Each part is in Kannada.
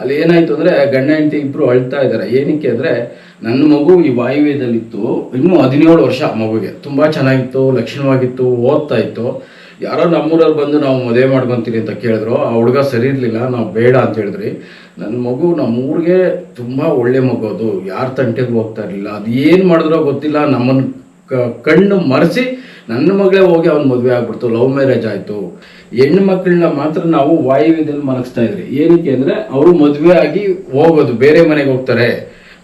ಅಲ್ಲಿ ಏನಾಯ್ತು ಅಂದ್ರೆ ಗಂಡ ಹೆಂಡತಿ ಇಬ್ರು ಅಳ್ತಾ ಇದ್ದಾರೆ ಏನಕ್ಕೆ ಅಂದ್ರೆ ನನ್ನ ಮಗು ಈ ವಾಯುವ್ಯದಲ್ಲಿತ್ತು. ಇನ್ನು ಹದಿನೇಳು ವರ್ಷ ಮಗುಗೆ. ತುಂಬಾ ಚೆನ್ನಾಗಿತ್ತು, ಲಕ್ಷಣವಾಗಿತ್ತು, ಓದ್ತಾ ಇತ್ತು. ಯಾರೋ ನಮ್ಮೂರಲ್ಲಿ ಬಂದು ನಾವು ಮದುವೆ ಮಾಡ್ಕೊಂತೀರಿ ಅಂತ ಕೇಳಿದ್ರು. ಆ ಹುಡುಗ ಸರಿ ಇರಲಿಲ್ಲ, ನಾವು ಬೇಡ ಅಂತ ಹೇಳಿದ್ರಿ. ನನ್ನ ಮಗು ನಮ್ಮೂರಿಗೆ ತುಂಬ ಒಳ್ಳೆ ಮಗು ಅದು. ಯಾರ ತಂಟೆಗೂ ಹೋಗ್ತಾ ಇರಲಿಲ್ಲ. ಅದು ಏನು ಮಾಡಿದ್ರೋ ಗೊತ್ತಿಲ್ಲ. ನಮ್ಮನ್ನು ಕಣ್ಣು ಮರೆಸಿ ನನ್ನ ಮಗಳೇ ಹೋಗಿ ಅವ್ನ ಮದುವೆ ಆಗ್ಬಿಡ್ತು ಲವ್ ಮ್ಯಾರೇಜ್ ಆಯಿತು. ಹೆಣ್ಣು ಮಕ್ಕಳನ್ನ ಮಾತ್ರ ನಾವು ವಾಯುವ್ಯದಲ್ಲಿ ಮಲಗಿಸ್ತಾ ಇದ್ರಿ. ಏನಕ್ಕೆ ಅಂದರೆ ಅವರು ಮದುವೆ ಆಗಿ ಹೋಗೋದು, ಬೇರೆ ಮನೆಗೆ ಹೋಗ್ತಾರೆ.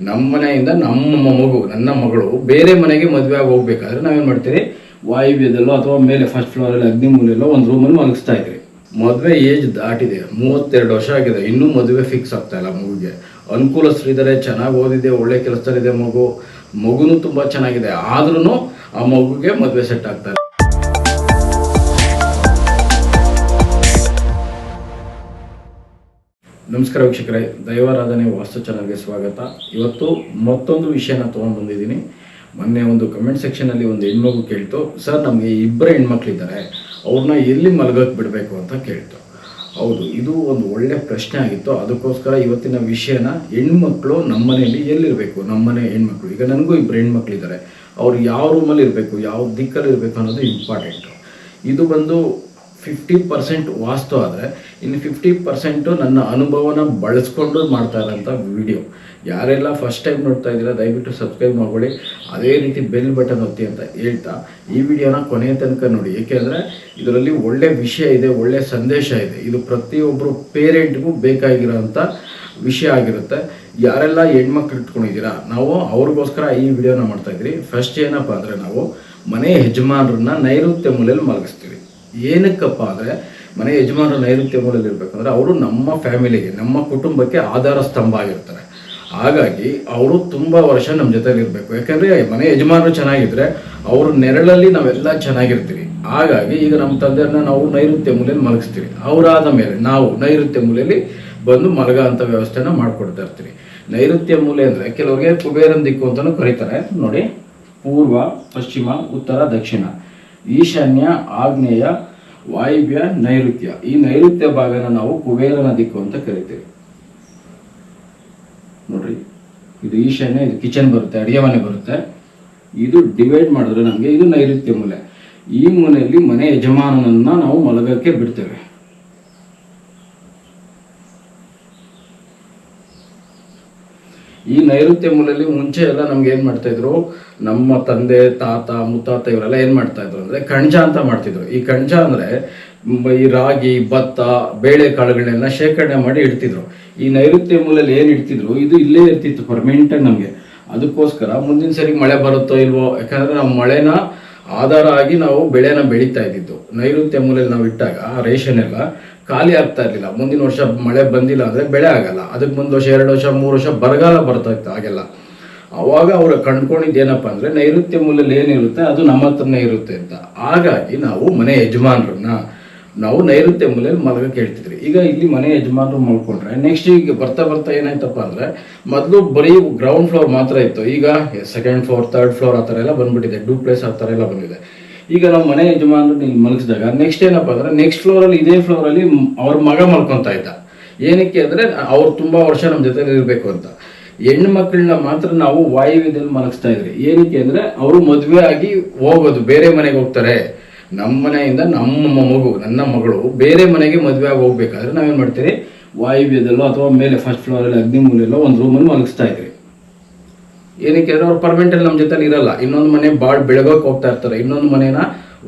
ನಮ್ಮ ಮನೆಯಿಂದ ನಮ್ಮ ಮಗು, ನನ್ನ ಮಗಳು ಬೇರೆ ಮನೆಗೆ ಮದುವೆ ಆಗಿ ಹೋಗ್ಬೇಕಾದ್ರೆ ನಾವೇನು ಮಾಡ್ತೀವಿ ವಾಯುವ್ಯದಲ್ಲೋ ಅಥವಾ ಮೇಲೆ ಫಸ್ಟ್ ಫ್ಲೋರಲ್ಲಿ ಅಗ್ನಿಮೂಲೆಲ್ಲೋ ಒಂದು ರೂಮಲ್ಲಿ ಮಲಗಿಸ್ತಾ ಇದ್ರಿ. ಮದುವೆ ಏಜ್ ದಾಟಿದೆ, ಮೂವತ್ತೆರಡು ವರ್ಷ ಆಗಿದೆ, ಇನ್ನೂ ಮದುವೆ ಫಿಕ್ಸ್ ಆಗ್ತಾ ಇಲ್ಲ ಮಗುಗೆ. ಅನುಕೂಲಸ್ಥರಿದ್ದಾರೆ, ಚೆನ್ನಾಗಿ ಓದಿದೆ, ಒಳ್ಳೆ ಕೆಲಸದಲ್ಲಿದೆ ಮಗು. ಮಗುನೂ ತುಂಬ ಚೆನ್ನಾಗಿದೆ. ಆದ್ರೂ ಆ ಮಗುಗೆ ಮದುವೆ ಸೆಟ್ ಆಗ್ತಾರೆ. ನಮಸ್ಕಾರ ವೀಕ್ಷಕರೇ. ದೈವಾರಾಧನೆ ವಾಸ್ತು ಚಾನಲ್ಗೆ ಸ್ವಾಗತ. ಇವತ್ತು ಮತ್ತೊಂದು ವಿಷಯನ ತೊಗೊಂಡು ಬಂದಿದ್ದೀನಿ. ಮೊನ್ನೆ ಒಂದು ಕಮೆಂಟ್ ಸೆಕ್ಷನಲ್ಲಿ ಒಂದು ಹೆಣ್ಮಗು ಕೇಳ್ತು, ಸರ್, ನಮಗೆ ಇಬ್ಬರು ಹೆಣ್ಮಕ್ಳಿದ್ದಾರೆ. ಅವ್ರನ್ನ ಎಲ್ಲಿ ಮಲಗೋಕೆ ಬಿಡಬೇಕು? ಅಂತ ಕೇಳ್ತು. ಹೌದು, ಇದು ಒಂದು ಒಳ್ಳೆ ಪ್ರಶ್ನೆ ಆಗಿತ್ತು. ಅದಕ್ಕೋಸ್ಕರ ಇವತ್ತಿನ ವಿಷಯನ ಹೆಣ್ಮಕ್ಳು ನಮ್ಮ ಮನೆಯಲ್ಲಿ ಎಲ್ಲಿರಬೇಕು? ನಮ್ಮನೆ ಹೆಣ್ಮಕ್ಳು. ಈಗ ನನಗೂ ಇಬ್ಬರು ಹೆಣ್ಮಕ್ಳಿದ್ದಾರೆ. ಅವ್ರು ಯಾವ ರೂಮಲ್ಲಿ ಇರಬೇಕು? ಯಾವ ದಿಕ್ಕಲ್ಲಿ ಇರಬೇಕು ಅನ್ನೋದು ಇಂಪಾರ್ಟೆಂಟು ಇದು ಬಂದು ಫಿಫ್ಟಿ ಪರ್ಸೆಂಟ್ ವಾಸ್ತು ಆದರೆ, ಇನ್ನು ಫಿಫ್ಟಿ ಪರ್ಸೆಂಟು ನನ್ನ ಅನುಭವನ ಬಳಸ್ಕೊಂಡು ಮಾಡ್ತಾ ಇರೋಂಥ ವಿಡಿಯೋ ಯಾರೆಲ್ಲ ಫಸ್ಟ್ ಟೈಮ್ ನೋಡ್ತಾ ಇದ್ದೀರಾ, ದಯವಿಟ್ಟು ಸಬ್ಸ್ಕ್ರೈಬ್ ಮಾಡ್ಕೊಳ್ಳಿ. ಅದೇ ರೀತಿ ಬೆಲ್ ಬಟನ್ ಒತ್ತಿ ಅಂತ ಹೇಳ್ತಾ, ಈ ವಿಡಿಯೋನ ಕೊನೆಯ ತನಕ ನೋಡಿ. ಏಕೆಂದರೆ ಇದರಲ್ಲಿ ಒಳ್ಳೆ ವಿಷಯ ಇದೆ, ಒಳ್ಳೆ ಸಂದೇಶ ಇದೆ. ಇದು ಪ್ರತಿಯೊಬ್ಬರು ಪೇರೆಂಟ್ಗೂ ಬೇಕಾಗಿರೋಂಥ ವಿಷಯ ಆಗಿರುತ್ತೆ. ಯಾರೆಲ್ಲ ಹೆಣ್ಮಕ್ಳು ಇಟ್ಕೊಂಡಿದ್ದೀರಾ, ನಾವು ಅವ್ರಿಗೋಸ್ಕರ ಈ ವಿಡಿಯೋನ ಮಾಡ್ತಾ ಇದ್ರಿ ಫಸ್ಟ್ ಏನಪ್ಪ ಅಂದರೆ, ನಾವು ಮನೆ ಯಜಮಾನರನ್ನ ನೈಋತ್ಯ ಮೂಲೆಯಲ್ಲಿ ಮಲಗಿಸ್ತೀವಿ. ಏನಕ್ಕಪ್ಪ ಅಂದರೆ, ಮನೆ ಯಜಮಾನರು ನೈಋತ್ಯ ಮೂಲೆಯಲ್ಲಿ ಇರಬೇಕಂದ್ರೆ, ಅವರು ನಮ್ಮ ಫ್ಯಾಮಿಲಿಗೆ ನಮ್ಮ ಕುಟುಂಬಕ್ಕೆ ಆಧಾರ ಸ್ತಂಭ ಆಗಿರ್ತಾರೆ ಹಾಗಾಗಿ ಅವರು ತುಂಬ ವರ್ಷ ನಮ್ಮ ಜೊತೆಲಿ ಇರಬೇಕು. ಯಾಕಂದರೆ ಮನೆ ಯಜಮಾನರು ಚೆನ್ನಾಗಿದ್ದರೆ ಅವ್ರ ನೆರಳಲ್ಲಿ ನಾವೆಲ್ಲ ಚೆನ್ನಾಗಿರ್ತೀವಿ. ಹಾಗಾಗಿ ಈಗ ನಮ್ಮ ತಂದೆಯನ್ನ ನಾವು ನೈಋತ್ಯ ಮೂಲೆಯಲ್ಲಿ ಮಲಗಿಸ್ತೀವಿ. ಅವರಾದ ಮೇಲೆ ನಾವು ನೈಋತ್ಯ ಮೂಲೆಯಲ್ಲಿ ಬಂದು ಮಲಗ ಅಂತ ವ್ಯವಸ್ಥೆನ ಮಾಡಿಕೊಡ್ತಾ ಇರ್ತೀವಿ. ನೈಋತ್ಯ ಮೂಲೆ ಅಂದರೆ ಕೆಲವರಿಗೆ ಕುಬೇರನ್ ದಿಕ್ಕು ಅಂತಲೂ ಕರೀತಾರೆ. ನೋಡಿ, ಪೂರ್ವ, ಪಶ್ಚಿಮ, ಉತ್ತರ, ದಕ್ಷಿಣ. ಈಶಾನ್ಯ, ಆಗ್ನೇಯ, ವಾಯುವ್ಯ, ನೈಋತ್ಯ. ಈ ನೈಋತ್ಯ ಭಾಗನ ನಾವು ಕುಬೇರನ ದಿಕ್ಕು ಅಂತ ಕರಿತೀವಿ. ಇದು ಈಶಾನ್ಯ ಇದು ಕಿಚನ್ ಬರುತ್ತೆ, ಅಡುಗೆ ಮನೆ ಬರುತ್ತೆ. ಇದು ಡಿವೈಡ್ ಮಾಡಿದ್ರೆ ನಮಗೆ ಇದು ನೈಋತ್ಯ ಮೂಲೆ. ಈ ಮೂಲೆಯಲ್ಲಿ ಮನೆ ಯಜಮಾನನನ್ನ ನಾವು ಮಲಗಕ್ಕೆ ಬಿಡ್ತೇವೆ. ಈ ನೈಋತ್ಯ ಮೂಲೆಯಲ್ಲಿ ಮುಂಚೆ ಎಲ್ಲ ನಮ್ಗೆ ಏನ್ ಮಾಡ್ತಾ ಇದ್ರು? ನಮ್ಮ ತಂದೆ, ತಾತ, ಮುತ್ತಾತ ಇವರೆಲ್ಲ ಏನ್ ಮಾಡ್ತಾ ಇದ್ರು ಅಂದ್ರೆ ಕಣಜ ಅಂತ ಮಾಡ್ತಿದ್ರು. ಈ ಕಣಜ ಅಂದ್ರೆ ಈ ರಾಗಿ, ಭತ್ತ ಬೇಳೆ ಕಾಳುಗಳನ್ನೆಲ್ಲ ಶೇಖರಣೆ ಮಾಡಿ ಇಡ್ತಿದ್ರು. ಈ ನೈಋತ್ಯ ಮೂಲಲ್ಲಿ ಏನ್ ಇಡ್ತಿದ್ರು, ಇದು ಇಲ್ಲೇ ಇರ್ತಿತ್ತು ಪರ್ಮನೆಂಟ್ ಆಗಿ ನಮ್ಗೆ. ಅದಕ್ಕೋಸ್ಕರ ಮುಂದಿನ ಸರಿ ಮಳೆ ಬರುತ್ತೋ ಇಲ್ವೋ, ಯಾಕಂದ್ರೆ ನಾವು ಮಳೆನ ಆಧಾರ ಆಗಿ ನಾವು ಬೆಳೆನ ಬೆಳೀತಾ ಇದ್ದಿದ್ದು. ನೈಋತ್ಯ ಮೂಲೆಯಲ್ಲಿ ನಾವು ಇಟ್ಟಾಗ ಆ ರೇಷನ್ ಎಲ್ಲ ಖಾಲಿ ಆಗ್ತಾ ಇರಲಿಲ್ಲ. ಮುಂದಿನ ವರ್ಷ ಮಳೆ ಬಂದಿಲ್ಲ ಅಂದ್ರೆ ಬೆಳೆ ಆಗಲ್ಲ. ಅದಕ್ಕೆ ಮುಂದೆ ವರ್ಷ, ಎರಡು ವರ್ಷ, ಮೂರು ವರ್ಷ ಬರಗಾಲ ಬರ್ತಾ ಇತ್ತು, ಹಾಗೆಲ್ಲ. ಅವಾಗ ಅವರು ಕಂಡ್ಕೊಂಡಿದ್ದು ಏನಪ್ಪ ಅಂದ್ರೆ ನೈಋತ್ಯ ಮೂಲೆಯಲ್ಲಿ ಏನಿರುತ್ತೆ, ಅದು ನಮ್ಮ ಹತ್ರನೇ ಇರುತ್ತೆ ಅಂತ. ಹಾಗಾಗಿ ನಾವು ಮನೆ ಯಜಮಾನರನ್ನ ನಾವು ನೈಋತ್ಯ ಮೂಲೆಯಲ್ಲಿ ಮಲಗಕ್ಕೆ ಹೇಳ್ತಿದ್ರಿ. ಈಗ ಇಲ್ಲಿ ಮನೆ ಯಜಮಾನರು ಮಲ್ಕೊಂಡ್ರೆ ನೆಕ್ಸ್ಟ್ ಈಗ ಬರ್ತಾ ಬರ್ತಾ ಏನಾಯ್ತಪ್ಪ ಅಂದ್ರೆ ಮೊದಲು ಬರೀ ಗ್ರೌಂಡ್ ಫ್ಲೋರ್ ಮಾತ್ರ ಇತ್ತು. ಈಗ ಸೆಕೆಂಡ್ ಫ್ಲೋರ್ ಥರ್ಡ್ ಫ್ಲೋರ್ ಆ ಥರ ಎಲ್ಲ ಬಂದ್ಬಿಟ್ಟಿದೆ. ಡೂ ಪ್ಲೇಸ್ ಆ ಥರ ಎಲ್ಲ ಬಂದಿದೆ. ಈಗ ನಾವು ಮನೆ ಯಜಮಾನರು ಇಲ್ಲಿ ಮಲಗಿಸಿದಾಗ ನೆಕ್ಸ್ಟ್ ಏನಪ್ಪ ಅಂದ್ರೆ ನೆಕ್ಸ್ಟ್ ಫ್ಲೋರಲ್ಲಿ ಇದೇ ಫ್ಲೋರಲ್ಲಿ ಅವ್ರ ಮಗ ಮಲ್ಕೊಂತ ಇದ್ದ. ಏನಕ್ಕೆ ಅಂದ್ರೆ ಅವ್ರು ತುಂಬಾ ವರ್ಷ ನಮ್ಮ ಜೊತೆ ಇರಬೇಕು ಅಂತ. ಹೆಣ್ಣು ಮಕ್ಕಳನ್ನ ಮಾತ್ರ ನಾವು ವಾಯುವ್ಯದಲ್ಲಿ ಮಲಗಿಸ್ತಾ ಇದ್ರಿ. ಏನಕ್ಕೆ ಅಂದ್ರೆ ಅವರು ಮದುವೆ ಆಗಿ ಹೋಗೋದು, ಬೇರೆ ಮನೆಗೆ ಹೋಗ್ತಾರೆ. ನಮ್ಮ ಮನೆಯಿಂದ ನಮ್ಮ ಮಗು, ನನ್ನ ಮಗಳು ಬೇರೆ ಮನೆಗೆ ಮದುವೆ ಆಗಿ ಹೋಗ್ಬೇಕಾದ್ರೆ ನಾವೇನು ಮಾಡ್ತೀವಿ ವಾಯುವ್ಯದಲ್ಲೋ ಅಥವಾ ಮೇಲೆ ಫಸ್ಟ್ ಫ್ಲೋರಲ್ಲಿ ಅಗ್ನಿಮೂಲೆಲ್ಲೋ ಒಂದು ರೂಮನ್ನು ಮಲಗಿಸ್ತಾ ಇದ್ರಿ. ಏನಕ್ಕೆ? ಅಂದ್ರೆ ಅವ್ರು ಪರ್ಮನೆಂಟ್ ನಮ್ಮ ಜೊತೆ ಇರಲ್ಲ. ಇನ್ನೊಂದು ಮನೆ ಬಾಳ್ ಬೆಳಗೋಕೆ ಹೋಗ್ತಾ ಇರ್ತಾರೆ. ಇನ್ನೊಂದು ಮನೇನ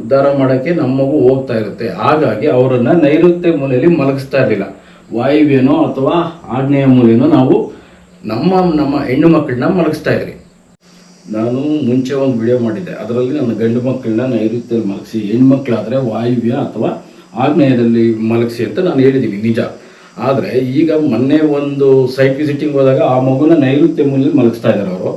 ಉದ್ಧಾರ ಮಾಡೋಕ್ಕೆ ನಮ್ಮ ಮಗು ಹೋಗ್ತಾ ಇರುತ್ತೆ. ಹಾಗಾಗಿ ಅವರನ್ನು ನೈಋತ್ಯ ಮೂಲೆಯಲ್ಲಿ ಮಲಗಿಸ್ತಾ ಇರಲಿಲ್ಲ. ವಾಯುವ್ಯನೋ ಅಥವಾ ಆಗ್ನೇಯ ಮೂಲೆಯೋ ನಾವು ನಮ್ಮ ನಮ್ಮ ಹೆಣ್ಣು ಮಕ್ಕಳನ್ನ ಮಲಗಿಸ್ತಾ ಇದ್ರಿ. ನಾನು ಮುಂಚೆ ಒಂದು ವಿಡಿಯೋ ಮಾಡಿದ್ದೆ. ಅದರಲ್ಲಿ ನನ್ನ ಗಂಡು ಮಕ್ಕಳನ್ನ ನೈಋತ್ಯದಲ್ಲಿ ಮಲಗಿಸಿ, ಹೆಣ್ಮಕ್ಳಾದರೆ ವಾಯುವ್ಯ ಅಥವಾ ಆಗ್ನೇಯದಲ್ಲಿ ಮಲಗಿಸಿ ಅಂತ ನಾನು ಹೇಳಿದ್ದೀನಿ, ನಿಜ. ಆದರೆ ಈಗ ಮೊನ್ನೆ ಒಂದು ಸೈಟ್ ವಿಸಿಟಿಂಗ್ ಹೋದಾಗ ಆ ಮಗುನ ನೈಋತ್ಯ ಮೂಲದಲ್ಲಿ ಮಲಗಿಸ್ತಾ ಇದ್ದಾರೆ ಅವರು.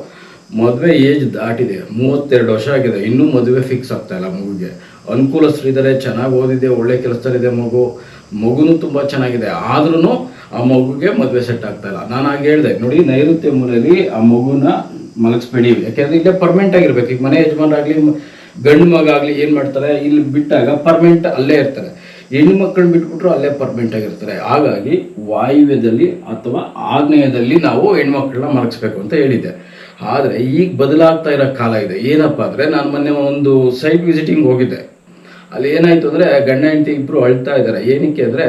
ಮದುವೆ ಏಜ್ ದಾಟಿದೆ, ಮೂವತ್ತೆರಡು ವರ್ಷ ಆಗಿದೆ, ಇನ್ನೂ ಮದುವೆ ಫಿಕ್ಸ್ ಆಗ್ತಾ ಇಲ್ಲ ಮಗುಗೆ ಅನುಕೂಲಸ್ಥರಿದ್ದಾರೆ, ಚೆನ್ನಾಗಿ ಓದಿದೆ, ಒಳ್ಳೆ ಕೆಲಸದಲ್ಲಿದೆ ಮಗು. ಮಗುನು ತುಂಬ ಚೆನ್ನಾಗಿದೆ ಆದ್ರೂ ಆ ಮಗುಗೆ ಮದುವೆ ಸೆಟ್ ಆಗ್ತಾ ನಾನು ಹಾಗೆ ಹೇಳಿದೆ, ನೋಡಿ ನೈಋತ್ಯ ಮೂಲೆಯಲ್ಲಿ ಆ ಮಗುನ ಮಲಗಿಸ್ಬೇಡಿ. ಯಾಕೆಂದ್ರೆ ಇಲ್ಲೇ ಪರ್ಮನೆಂಟ್ ಆಗಿರ್ಬೇಕು. ಈಗ ಮನೆ ಯಜಮಾನರಾಗ್ಲಿ, ಗಂಡು ಮಗ ಆಗಲಿ ಏನ್ ಮಾಡ್ತಾರೆ? ಇಲ್ಲಿ ಬಿಟ್ಟಾಗ ಪರ್ಮನೆಂಟ್ ಅಲ್ಲೇ ಇರ್ತಾರೆ. ಹೆಣ್ಣು ಬಿಟ್ಬಿಟ್ರು ಅಲ್ಲೇ ಪರ್ಮನೆಂಟ್ ಆಗಿರ್ತಾರೆ. ಹಾಗಾಗಿ ವಾಯುವ್ಯದಲ್ಲಿ ಅಥವಾ ಆಗ್ನೇಯದಲ್ಲಿ ನಾವು ಹೆಣ್ಮಕ್ಳನ್ನ ಮಲಗಿಸ್ಬೇಕು ಅಂತ ಹೇಳಿದ್ದೆ. ಆದರೆ ಈಗ ಬದಲಾಗ್ತಾ ಇರೋ ಕಾಲ ಇದೆ. ಏನಪ್ಪಾ ಅಂದರೆ ನಾನು ಮೊನ್ನೆ ಒಂದು ಸೈಟ್ ವಿಸಿಟಿಂಗ್ ಹೋಗಿದ್ದೆ. ಅಲ್ಲಿ ಏನಾಯ್ತು ಅಂದರೆ ಗಂಡ ಹೆಂಡತಿ ಇಬ್ಬರು ಅಳ್ತಾ ಇದ್ದಾರೆ. ಏನಕ್ಕೆ ಅಂದರೆ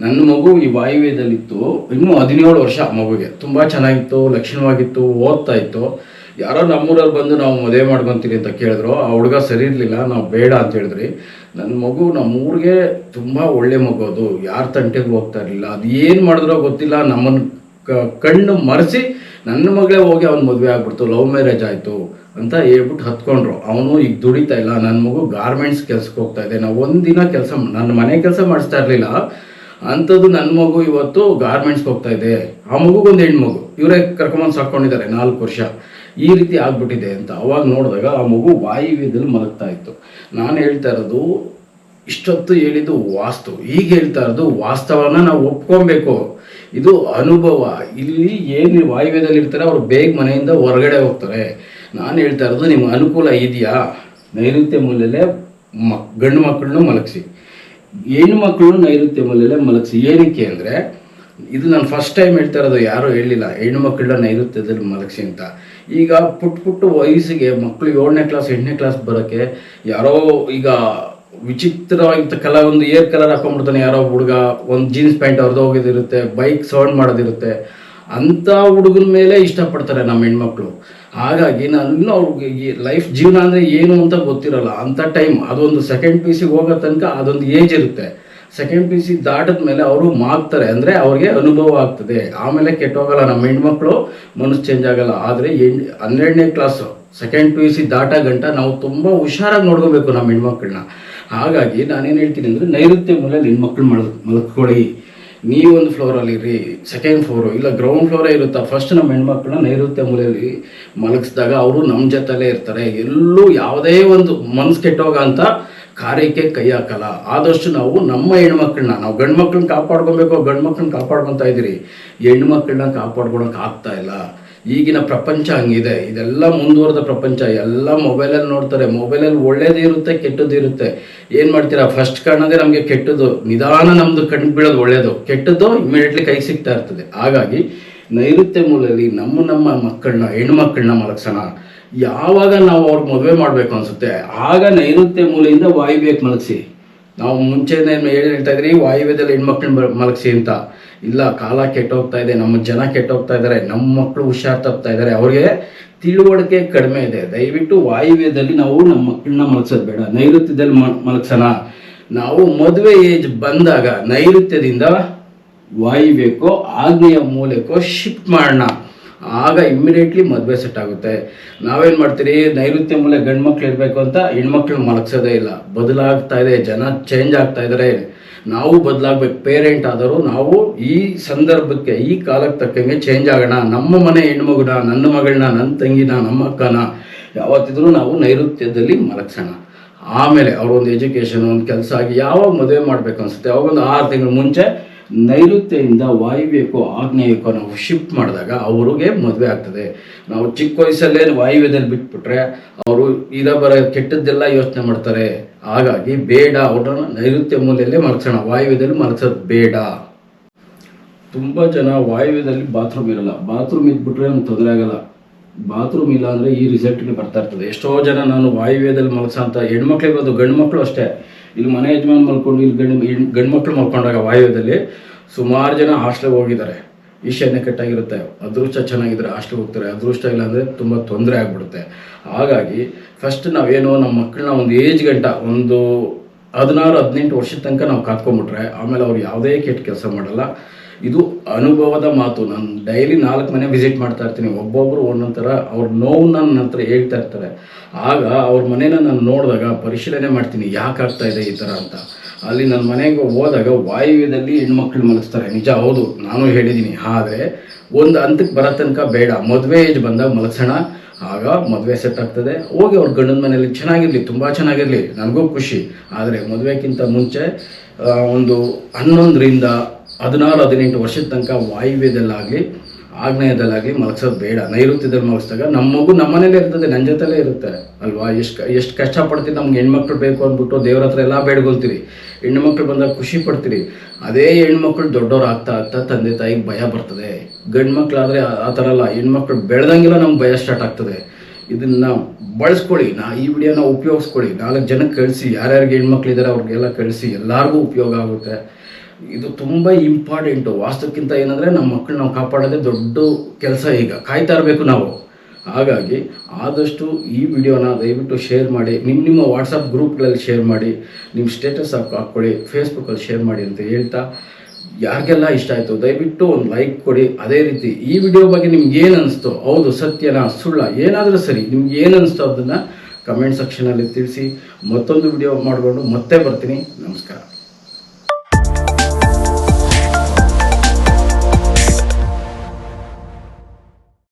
ನನ್ನ ಮಗು ಈ ವಾಯುವ್ಯದಲ್ಲಿತ್ತು. ಇನ್ನೂ ಹದಿನೇಳು ವರ್ಷ ಮಗುಗೆ. ತುಂಬ ಚೆನ್ನಾಗಿತ್ತು, ಲಕ್ಷಣವಾಗಿತ್ತು, ಓದ್ತಾ ಇತ್ತು. ಯಾರೋ ನಮ್ಮೂರಲ್ಲಿ ಬಂದು ನಾವು ಮದುವೆ ಮಾಡ್ಕೊತೀರಿ ಅಂತ ಕೇಳಿದ್ರು. ಆ ಹುಡುಗ ಸರಿ ಇರಲಿಲ್ಲ, ನಾವು ಬೇಡ ಅಂತ ಹೇಳಿದ್ರಿ. ನನ್ನ ಮಗು ನಮ್ಮೂರಿಗೆ ತುಂಬ ಒಳ್ಳೆ ಮಗು ಅದು. ಯಾರ ತಂಟೆಗೂ ಹೋಗ್ತಾ ಇರಲಿಲ್ಲ. ಅದು ಏನು ಮಾಡಿದ್ರೋ ಗೊತ್ತಿಲ್ಲ. ನಮ್ಮನ್ನು ಕಣ್ಣು ಮರೆಸಿ ನನ್ನ ಮಗಳೇ ಹೋಗಿ ಅವ್ನು ಮದುವೆ ಆಗ್ಬಿಡ್ತು. ಲವ್ ಮ್ಯಾರೇಜ್ ಆಯಿತು ಅಂತ ಹೇಳ್ಬಿಟ್ಟು ಹತ್ಕೊಂಡ್ರು. ಅವನು ಈಗ ದುಡಿತಾ ಇಲ್ಲ. ನನ್ನ ಮಗು ಗಾರ್ಮೆಂಟ್ಸ್ ಕೆಲ್ಸಕ್ಕೆ ಹೋಗ್ತಾ ಇದೆ. ನಾವು ಒಂದಿನ ಕೆಲಸ ನನ್ನ ಮನೆ ಕೆಲಸ ಮಾಡಿಸ್ತಾ ಇರಲಿಲ್ಲ. ಅಂಥದ್ದು ನನ್ನ ಮಗು ಇವತ್ತು ಗಾರ್ಮೆಂಟ್ಸ್ಗೆ ಹೋಗ್ತಾ ಇದೆ. ಆ ಮಗುಗೊಂದು ಹೆಣ್ಮಗು. ಇವರೇ ಕರ್ಕೊಂಬಂದು ಸಾಕೊಂಡಿದ್ದಾರೆ ನಾಲ್ಕು ವರ್ಷ. ಈ ರೀತಿ ಆಗ್ಬಿಟ್ಟಿದೆ ಅಂತ ಅವಾಗ ನೋಡಿದಾಗ ಆ ಮಗು ವಾಯುವ್ಯದಲ್ಲಿ ಮಲಗ್ತಾ ಇತ್ತು. ನಾನು ಹೇಳ್ತಾ ಇರೋದು, ಇಷ್ಟೊತ್ತು ಹೇಳಿದ್ದು ವಾಸ್ತು. ಈಗ ಹೇಳ್ತಾ ಇರೋದು ವಾಸ್ತವನ ನಾವು ಒಪ್ಕೊಬೇಕು. ಇದು ಅನುಭವ. ಇಲ್ಲಿ ಏನು ವಾಯುವ್ಯದಲ್ಲಿ ಇರ್ತಾರೆ, ಅವ್ರು ಬೇಗ ಮನೆಯಿಂದ ಹೊರಗಡೆ ಹೋಗ್ತಾರೆ. ನಾನು ಹೇಳ್ತಾ ಇರೋದು ನಿಮ್ಗೆ ಅನುಕೂಲ ಇದೆಯಾ? ನೈಋತ್ಯ ಮೂಲಲ್ಲೇ ಮ, ಗಂಡು ಮಕ್ಕಳನ್ನು ಮಲಗಿಸಿ. ನೈಋತ್ಯ ಮೂಲೆಯಲ್ಲೇ ಮಲಗಿಸಿ? ಏನಕ್ಕೆ ಅಂದರೆ, ಇದು ನಾನು ಫಸ್ಟ್ ಟೈಮ್ ಹೇಳ್ತಾ ಇರೋದು, ಯಾರೂ ಹೇಳಿಲ್ಲ, ಹೆಣ್ಣು ಮಕ್ಕಳನ್ನ ನೈಋತ್ಯದಲ್ಲಿ ಮಲಗಿಸಿ ಅಂತ. ಈಗ ಪುಟ್ ಪುಟ್ಟು ವಯಸ್ಸಿಗೆ ಮಕ್ಕಳು ಏಳನೇ ಕ್ಲಾಸ್ ಎಂಟನೇ ಕ್ಲಾಸ್ ಬರೋಕ್ಕೆ ಯಾರೋ ಈಗ ವಿಚಿತ್ರವಾಗಿದ್ದ ಕಲ, ಒಂದು ಏರ್ ಕಲರ್ ಹಾಕೊಂಡ್ಬಿಡ್ತಾನೆ, ಯಾರೋ ಹುಡುಗ, ಒಂದು ಜೀನ್ಸ್ ಪ್ಯಾಂಟ್ ಅವ್ರದ್ದು ಹೋಗೋದಿರುತ್ತೆ ಬೈಕ್ ಸೌಂಡ್ ಮಾಡೋದಿರುತ್ತೆ. ಅಂಥ ಹುಡುಗನ ಮೇಲೆ ಇಷ್ಟಪಡ್ತಾರೆ ನಮ್ಮ ಹೆಣ್ಮಕ್ಳು. ಹಾಗಾಗಿ ನಾನು ಇನ್ನೂ ಅವ್ರಿಗೆ ಲೈಫ್ ಜೀವನ ಅಂದರೆ ಏನು ಅಂತ ಗೊತ್ತಿರಲ್ಲ. ಅಂಥ ಟೈಮ್ ಅದೊಂದು ಸೆಕೆಂಡ್ ಪಿ ಸಿಗೆ ಹೋಗೋ ತನಕ ಅದೊಂದು ಏಜ್ ಇರುತ್ತೆ. ಸೆಕೆಂಡ್ ಪಿ ಸಿ ದಾಟದ ಮೇಲೆ ಅವರು ಮಾಗ್ತಾರೆ ಅಂದರೆ ಅವ್ರಿಗೆ ಅನುಭವ ಆಗ್ತದೆ. ಆಮೇಲೆ ಕೆಟ್ಟೋಗಲ್ಲ. ನಮ್ಮ ಹೆಣ್ಮಕ್ಳು ಮನಸ್ಸು ಚೇಂಜ್ ಆಗಲ್ಲ. ಆದರೆ ಎಂಡ್ ಹನ್ನೆರಡನೇ class second P U C ದಾಟ ಗಂಟ ನಾವು ತುಂಬ ಹುಷಾರಾಗಿ ನೋಡ್ಕೋಬೇಕು ನಮ್ಮ ಹೆಣ್ಮಕ್ಳನ್ನ. ಹಾಗಾಗಿ ನಾನೇನು ಹೇಳ್ತೀನಿ ಅಂದರೆ ನೈಋತ್ಯ ಮೂಲೆಯಲ್ಲಿ ಹೆಣ್ಮಕ್ಳು ಮಲ್ ಮಲ್ಕೊಳ್ಳಿ ನೀವೊಂದು ಫ್ಲೋರಲ್ಲಿ ಇರಿ ಸೆಕೆಂಡ್ ಫ್ಲೋರು ಇಲ್ಲ ಗ್ರೌಂಡ್ ಫ್ಲೋರೇ ಇರುತ್ತಾ? ಫಸ್ಟ್ ನಮ್ಮ ಹೆಣ್ಮಕ್ಳನ್ನ ನೈಋತ್ಯ ಮೂಲೆಯಲ್ಲಿ ಮಲಗಿಸಿದಾಗ ಅವರು ನಮ್ಮ ಜೊತೆಲೇ ಇರ್ತಾರೆ. ಎಲ್ಲೂ ಯಾವುದೇ ಒಂದು ಮನ್ಸು ಕೆಟ್ಟೋಗ ಅಂತ ಕಾರ್ಯಕ್ಕೆ ಕೈ ಹಾಕಲ್ಲ. ಆದಷ್ಟು ನಾವು ನಮ್ಮ ಹೆಣ್ಮಕ್ಳನ್ನ, ನಾವು ಗಂಡು ಮಕ್ಕಳನ್ನ ಕಾಪಾಡ್ಕೊಬೇಕು ಗಂಡು ಮಕ್ಕಳನ್ನ ಕಾಪಾಡ್ಕೊತಾ ಇದ್ದೀರಿ. ಹೆಣ್ಮಕ್ಳನ್ನ ಕಾಪಾಡ್ಕೊಳಕ್ಕೆ ಕಾಪಾಡ್ಕೊಳಕ್ ಆಗ್ತಾ ಇಲ್ಲ. ಈಗಿನ ಪ್ರಪಂಚ ಹಂಗಿದೆ. ಇದೆಲ್ಲ ಮುಂದುವರೆದ ಪ್ರಪಂಚ. ಎಲ್ಲ ಮೊಬೈಲಲ್ಲಿ ನೋಡ್ತಾರೆ. ಮೊಬೈಲಲ್ಲಿ ಕೆಟ್ಟದ್ದು ಇರುತ್ತೆ. ಏನು ಮಾಡ್ತೀರಾ? ಫಸ್ಟ್ ಕಾಣೋದೇ ನಮಗೆ ಕೆಟ್ಟದ್ದು. ನಿಧಾನ ನಮ್ಮದು ಕಣ್ಣು ಬೀಳೋದು ಒಳ್ಳೇದು. ಕೆಟ್ಟದ್ದು ಇಮಿಡಿಯೇಟ್ಲಿ ಕೈ ಸಿಗ್ತಾ ಇರ್ತದೆ. ಹಾಗಾಗಿ ನೈಋತ್ಯ ಮೂಲದಲ್ಲಿ ನಮ್ಮ ನಮ್ಮ ಮಕ್ಕಳನ್ನ, ಹೆಣ್ಮಕ್ಳನ್ನ ಮಲಗ್ಸೋಣ. ಯಾವಾಗ ನಾವು ಅವ್ರಿಗೆ ಮದುವೆ ಮಾಡಬೇಕು ಅನ್ಸುತ್ತೆ, ಆಗ ನೈಋತ್ಯ ಮೂಲೆಯಿಂದ ವಾಯುವ್ಯಕ್ಕೆ ಮಲಗಿಸಿ. ನಾವು ಮುಂಚೆನೇ ಹೇಳಿ ಹೇಳ್ತಾ ಇದ್ರಿ, ವಾಯುವ್ಯದಲ್ಲಿ ಹೆಣ್ಮಕ್ಳನ್ನ ಮಲಗಿಸಿ ಅಂತ. ಇಲ್ಲ, ಕಾಲ ಕೆಟ್ಟೋಗ್ತಾ ಇದೆ, ನಮ್ಮ ಜನ ಕೆಟ್ಟೋಗ್ತಾ ಇದ್ದಾರೆ, ನಮ್ಮ ಮಕ್ಕಳು ಹುಷಾರ್ ತಪ್ತಾ ಇದ್ದಾರೆ, ಅವ್ರಿಗೆ ತಿಳುವಳಿಕೆ ಕಡಿಮೆ ಇದೆ. ದಯವಿಟ್ಟು ವಾಯುವ್ಯದಲ್ಲಿ ನಾವು ನಮ್ಮ ಮಕ್ಕಳನ್ನ ಮಲಗಿಸೋದು ಬೇಡ. ನೈಋತ್ಯದಲ್ಲಿ ಮಲಗಿಸೋಣ ನಾವು ಮದುವೆ ಏಜ್ ಬಂದಾಗ ನೈಋತ್ಯದಿಂದ ವಾಯುವ್ಯಕ್ಕೋ ಆಗ್ನೇಯ ಮೂಲಕ್ಕೋ ಶಿಫ್ಟ್ ಮಾಡೋಣ. ಆಗ ಇಮ್ಮಿಡಿಯೇಟ್ಲಿ ಮದುವೆ ಸೆಟ್ ಆಗುತ್ತೆ. ನಾವೇನು ಮಾಡ್ತೀರಿ? ನೈಋತ್ಯ ಮೂಲೆ ಗಂಡು ಮಕ್ಳು ಇರಬೇಕು ಅಂತ ಹೆಣ್ಮಕ್ಳು ಮಲಗ್ಸೋದೇ ಇಲ್ಲ. ಬದಲಾಗ್ತಾ ಇದೆ. ಜನ ಚೇಂಜ್ ಆಗ್ತಾ ಇದ್ದಾರೆ ನಾವು ಬದಲಾಗ್ಬೇಕು. ಪೇರೆಂಟ್ ಆದರೂ ನಾವು ಈ ಸಂದರ್ಭಕ್ಕೆ, ಈ ಕಾಲಕ್ಕೆ ತಕ್ಕಂಗೆ ಚೇಂಜ್ ಆಗೋಣ. ನಮ್ಮ ಮನೆ ಹೆಣ್ಮಗುನ, ನನ್ನ ಮಗಳನ್ನ, ನನ್ನ ತಂಗಿನ, ನಮ್ಮ ಅಕ್ಕನ ಯಾವತ್ತಿದ್ರೂ ನಾವು ನೈಋತ್ಯದಲ್ಲಿ ಮಲಗ್ಸೋಣ. ಆಮೇಲೆ ಅವ್ರೊಂದು ಎಜುಕೇಷನ್ ಒಂದು ಕೆಲಸ ಆಗಿ ಯಾವಾಗ ಮದುವೆ ಮಾಡ್ಬೇಕು ಅನ್ಸುತ್ತೆ? ಅವಾಗ ಒಂದು ಆರು ತಿಂಗಳ ಮುಂಚೆ ನೈಋತ್ಯದಿಂದ ವಾಯುವ್ಯಕ್ಕೋ, ಆಗ್ನೇಯಕ್ಕೂ ನಾವು ಶಿಫ್ಟ್ ಮಾಡಿದಾಗ ಅವ್ರಿಗೆ ಮದುವೆ ಆಗ್ತದೆ. ನಾವು ಚಿಕ್ಕ ವಯಸ್ಸಲ್ಲೇ ವಾಯುವ್ಯದಲ್ಲಿ ಬಿಟ್ಬಿಟ್ರೆ ಅವರು ಇದ ಬರ ಕೆಟ್ಟದ್ದೆಲ್ಲ ಯೋಚನೆ ಮಾಡ್ತಾರೆ. ಹಾಗಾಗಿ ಬೇಡ, ಅವ್ರನ್ನ ನೈಋತ್ಯ ಮೂಲೆಯಲ್ಲೇ ಮಲಗ್ಸೋಣ. ವಾಯುವ್ಯದಲ್ಲಿ ಮಲಗ್ಸೋದು ಬೇಡ. ತುಂಬ ಜನ ವಾಯುವ್ಯದಲ್ಲಿ ಬಾತ್ರೂಮ್ ಇರಲ್ಲ. ಬಾತ್ರೂಮ್ ಇದ್ಬಿಟ್ರೆ ನಮ್ಗೆ ತೊಂದರೆ ಆಗಲ್ಲ. ಬಾತ್ರೂಮ್ ಇಲ್ಲ ಅಂದರೆ ಈ ರಿಸಲ್ಟ್ಗೆ ಬರ್ತಾ ಇರ್ತದೆ. ಎಷ್ಟೋ ಜನ ನಾನು ವಾಯುವ್ಯದಲ್ಲಿ ಮಲಗ್ಸೋ ಅಂತ ಹೆಣ್ಮಕ್ಳಿಗೆ ಗಂಡು ಮಕ್ಕಳು ಅಷ್ಟೇ. ಇಲ್ಲಿ ಮನೆ ಯಜಮಾನ್ ಮಲ್ಕೊಂಡು, ಇಲ್ಲಿ ಗಂಡು ಮಕ್ಕಳು ಮಲ್ಕೊಂಡಾಗ ವಾಯುವ್ಯದಲ್ಲಿ ಸುಮಾರು ಜನ ಹಾಸ್ಟೆಲ್ಗೆ ಹೋಗಿದ್ದಾರೆ. ಈಶಾನ್ಯ ಕಟ್ಟಾಗಿರುತ್ತೆ, ಅದೃಷ್ಟ ಚೆನ್ನಾಗಿದ್ರೆ ಹಾಸ್ಟೆಲ್ ಹೋಗ್ತಾರೆ. ಅದೃಷ್ಟ ಇಲ್ಲ ಅಂದರೆ ತುಂಬ ತೊಂದರೆ ಆಗಿಬಿಡುತ್ತೆ. ಹಾಗಾಗಿ ಫಸ್ಟ್ ನಾವೇನು ನಮ್ಮ ಮಕ್ಕಳನ್ನ ಒಂದು ಏಜ್ ಗಂಟ, ಒಂದು ಹದಿನಾರು, ಹದಿನೆಂಟು ವರ್ಷದ ತನಕ ನಾವು ಕಾತ್ಕೊಂಡ್ಬಿಟ್ರೆ ಆಮೇಲೆ ಅವ್ರು ಯಾವುದೇ ಕೆಟ್ಟ ಕೆಲಸ ಮಾಡಲ್ಲ. ಇದು ಅನುಭವದ ಮಾತು. ನಾನು ಡೈಲಿ ನಾಲ್ಕು ಮನೆ ವಿಸಿಟ್ ಮಾಡ್ತಾ ಇರ್ತೀನಿ. ಒಬ್ಬೊಬ್ಬರು ಒಂದೊಂದು ಥರ ಅವ್ರ ನೋವು ನನ್ನ ಹತ್ರ ಹೇಳ್ತಾ ಇರ್ತಾರೆ. ಆಗ ಅವ್ರ ಮನೇನ ನಾನು ನೋಡಿದಾಗ ಪರಿಶೀಲನೆ ಮಾಡ್ತೀನಿ, ಯಾಕೆ ಇದೆ ಈ ಥರ ಅಂತ. ಅಲ್ಲಿ ನನ್ನ ಮನೆಗೆ ಹೋದಾಗ ವಾಯುವ್ಯದಲ್ಲಿ ಹೆಣ್ಮಕ್ಳು ಮಲಗಿಸ್ತಾರೆ. ನಿಜ, ಹೌದು, ನಾನು ಹೇಳಿದ್ದೀನಿ. ಆದರೆ ಒಂದು ಹಂತಕ್ಕೆ ಬರೋ ತನಕ ಬೇಡ. ಮದುವೆ ಏಜ್ ಬಂದಾಗ ಮಲಗ್ಸೋಣ. ಆಗ ಮದುವೆ ಸೆಟ್ ಆಗ್ತದೆ. ಹೋಗಿ ಅವ್ರ ಗಂಡನ ಮನೆಯಲ್ಲಿ ಚೆನ್ನಾಗಿರಲಿ, ತುಂಬ ಚೆನ್ನಾಗಿರಲಿ. ನನಗೂ ಖುಷಿ. ಆದರೆ ಮದುವೆಗಿಂತ ಮುಂಚೆ ಒಂದು ಹನ್ನೊಂದರಿಂದ ಹದಿನಾರು, ಹದಿನೆಂಟು ವರ್ಷದ ತನಕ ವಾಯುವ್ಯದಲ್ಲಾಗಲಿ, ಆಗ್ನೇಯದಲ್ಲಾಗಲಿ ಮಲಗಿಸೋದು ಬೇಡ. ನೈಋತ್ಯದಲ್ಲಿ ಮಲಗಿಸಿದಾಗ ನಮ್ಮ ಮಗು ನಮ್ಮ ಮನೇಲೇ ಇರ್ತದೆ ನನ್ನ ಜೊತೆಲೇ ಇರುತ್ತೆ ಅಲ್ವಾ? ಎಷ್ಟು ಎಷ್ಟು ಕಷ್ಟಪಡ್ತೀವಿ ನಮ್ಗೆ ಹೆಣ್ಮಕ್ಳು ಬೇಕು ಅಂದ್ಬಿಟ್ಟು ದೇವ್ರ ಹತ್ರ ಎಲ್ಲ ಬೇಡ್ಕೊಳ್ತೀವಿ ಹೆಣ್ಮಕ್ಳು ಬಂದಾಗ ಖುಷಿ ಪಡ್ತೀರಿ. ಅದೇ ಹೆಣ್ಮಕ್ಳು ದೊಡ್ಡವ್ರು ಆಗ್ತಾ ಆಗ್ತಾ ತಂದೆ ತಾಯಿಗೆ ಭಯ ಬರ್ತದೆ. ಗಂಡು ಮಕ್ಕಳಾದರೆ ಆ ಥರ ಅಲ್ಲ, ಹೆಣ್ಮಕ್ಳು ಬೆಳೆದಂಗೆಲ್ಲ ನಮ್ಗೆ ಭಯ ಸ್ಟಾರ್ಟ್ ಆಗ್ತದೆ. ಇದನ್ನು ಬಳಸ್ಕೊಳ್ಳಿ. ನಾ ಈ ವಿಡಿಯೋನ ಉಪಯೋಗಿಸ್ಕೊಳ್ಳಿ. ನಾಲ್ಕು ಜನಕ್ಕೆ ಕಳಿಸಿ. ಯಾರ್ಯಾರಿಗೆ ಹೆಣ್ಮಕ್ಳಿದ್ದಾರೆ ಅವ್ರಿಗೆಲ್ಲ ಕಳಿಸಿ. ಎಲ್ಲರಿಗೂ ಉಪಯೋಗ ಆಗುತ್ತೆ. ಇದು ತುಂಬ ಇಂಪಾರ್ಟೆಂಟು ವಾಸ್ತುಕ್ಕಿಂತ ಏನಂದರೆ ನಮ್ಮ ಮಕ್ಕಳು ನಾವು ಕಾಪಾಡೋದೇ ದೊಡ್ಡ ಕೆಲಸ ಈಗ. ಕಾಯ್ತಾ ಇರಬೇಕು ನಾವು. ಹಾಗಾಗಿ ಆದಷ್ಟು ಈ ವಿಡಿಯೋನ ದಯವಿಟ್ಟು ಶೇರ್ ಮಾಡಿ ನಿಮ್ಮ ನಿಮ್ಮ ವಾಟ್ಸಪ್ ಗ್ರೂಪ್ಗಳಲ್ಲಿ ಶೇರ್ ಮಾಡಿ ನಿಮ್ಮ ಸ್ಟೇಟಸ್ ಹಾಕಿ ಹಾಕ್ಕೊಳ್ಳಿ ಫೇಸ್ಬುಕ್ಕಲ್ಲಿ ಶೇರ್ ಮಾಡಿ ಅಂತ ಹೇಳ್ತಾ ಯಾರಿಗೆಲ್ಲ ಇಷ್ಟ ಆಯಿತು ದಯವಿಟ್ಟು ಒಂದು ಲೈಕ್ ಕೊಡಿ. ಅದೇ ರೀತಿ ಈ ವಿಡಿಯೋ ಬಗ್ಗೆ ನಿಮ್ಗೆ ಏನು ಅನಿಸ್ತು, ಹೌದು, ಸತ್ಯನಾ, ಸುಳ್ಳ, ಏನಾದರೂ ಸರಿ, ನಿಮ್ಗೆ ಏನು ಅನಿಸ್ತೋ ಅದನ್ನು ಕಮೆಂಟ್ ಸೆಕ್ಷನಲ್ಲಿ ತಿಳಿಸಿ. ಮತ್ತೊಂದು ವಿಡಿಯೋ ಮಾಡಿಕೊಂಡು ಮತ್ತೆ ಬರ್ತೀನಿ. ನಮಸ್ಕಾರ.